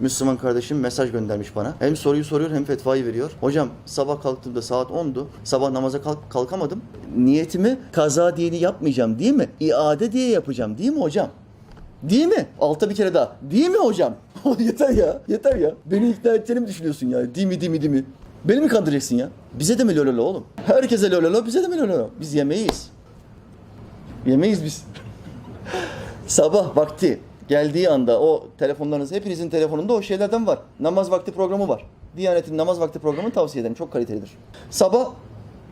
Müslüman kardeşim mesaj göndermiş bana. Hem soruyu soruyor hem fetvayı veriyor. Hocam sabah kalktığımda saat 10'du. Sabah namaza kalk- kalkamadım. Niyetimi kaza diyeni yapmayacağım değil mi? İade diye yapacağım değil mi hocam? Değil mi? Altta bir kere daha. Değil mi hocam? yeter ya. Yeter ya. Beni ikna edeceğini mi düşünüyorsun ya? Değil mi değil mi değil mi? Beni mi kandıracaksın ya? Bize de mi lololo oğlum? Herkese lololo bize de mi lololo? Biz yemeyiz. Yemeyiz biz. Sabah vakti geldiği anda o telefonlarınız hepinizin telefonunda o şeylerden var. Namaz vakti programı var. Diyanet'in namaz vakti programını tavsiye ederim. Çok kalitelidir. Sabah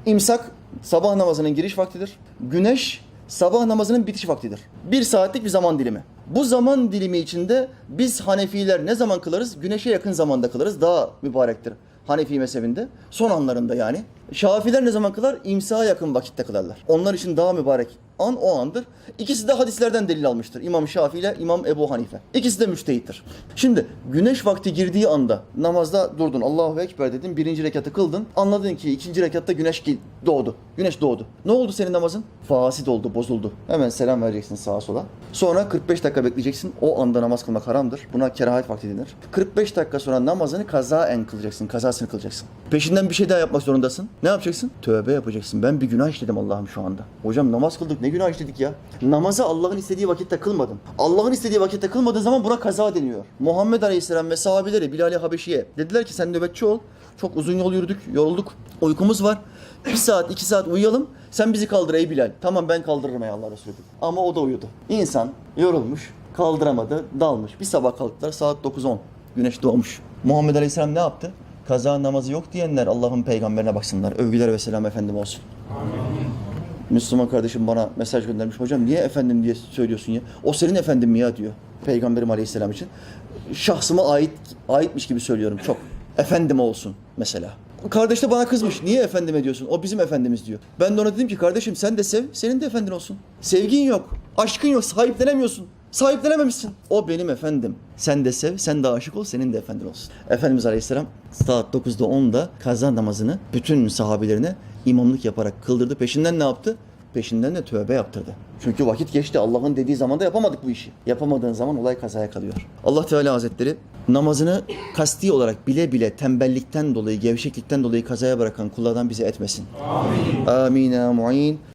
imsak sabah namazının giriş vaktidir. Güneş sabah namazının bitiş vaktidir. Bir saatlik bir zaman dilimi. Bu zaman dilimi içinde biz Hanefiler ne zaman kılarız? Güneşe yakın zamanda kılarız. Daha mübarektir. Hanefi mezhebinde. Son anlarında yani. Şafiler ne zaman kılar? İmsaha yakın vakitte kılarlar. Onlar için daha mübarek an o andır. İkisi de hadislerden delil almıştır. İmam Şafii ile İmam Ebu Hanife. İkisi de müştehittir. Şimdi güneş vakti girdiği anda namazda durdun. Allahu Ekber dedin. Birinci rekatı kıldın. Anladın ki ikinci rekatta güneş doğdu. Güneş doğdu. Ne oldu senin namazın? Fasit oldu, bozuldu. Hemen selam vereceksin sağa sola. Sonra 45 dakika bekleyeceksin. O anda namaz kılmak haramdır. Buna kerahat vakti denir. 45 dakika sonra namazını kazaen kılacaksın. Kazasını kılacaksın. Peşinden bir şey daha yapmak zorundasın. Ne yapacaksın? Tövbe yapacaksın. Ben bir günah işledim Allah'ım şu anda. Hocam namaz kıldık. Ne günah işledik ya? Namazı Allah'ın istediği vakitte kılmadın. Allah'ın istediği vakitte kılmadığın zaman buna kaza deniyor. Muhammed Aleyhisselam ve sahabeleri Bilal-i Habeşi'ye dediler ki sen nöbetçi ol. Çok uzun yol yürüdük, yorulduk. Uykumuz var. Bir saat, iki saat uyuyalım. Sen bizi kaldır ey Bilal. Tamam ben kaldırırım ey Allah Resulü. Ama o da uyudu. İnsan yorulmuş, kaldıramadı, dalmış. Bir sabah kalktılar saat 9-10. Güneş doğmuş. Muhammed Aleyhisselam ne yaptı? Kaza namazı yok diyenler Allah'ın peygamberine baksınlar. Övgüler ve selam efendim olsun. Müslüman kardeşim bana mesaj göndermiş. Hocam niye efendim diye söylüyorsun ya? O senin efendin mi ya diyor. Peygamberim aleyhisselam için. Şahsıma ait aitmiş gibi söylüyorum çok. Efendim olsun mesela. Kardeş de bana kızmış. Niye efendim ediyorsun? O bizim efendimiz diyor. Ben de ona dedim ki kardeşim sen de sev, senin de efendin olsun. Sevgin yok, aşkın yok, sahiplenemiyorsun. Sahiplenememişsin. O benim efendim. Sen de sev, sen de aşık ol, senin de efendin olsun. Efendimiz Aleyhisselam saat 9'da 10'da kaza namazını bütün sahabelerine imamlık yaparak kıldırdı. Peşinden ne yaptı? Peşinden de tövbe yaptırdı. Çünkü vakit geçti. Allah'ın dediği zaman da yapamadık bu işi. Yapamadığın zaman olay kazaya kalıyor. Allah Teala Hazretleri namazını kasti olarak bile bile tembellikten dolayı, gevşeklikten dolayı kazaya bırakan kullardan bizi etmesin. Amin. Amin. mu'in.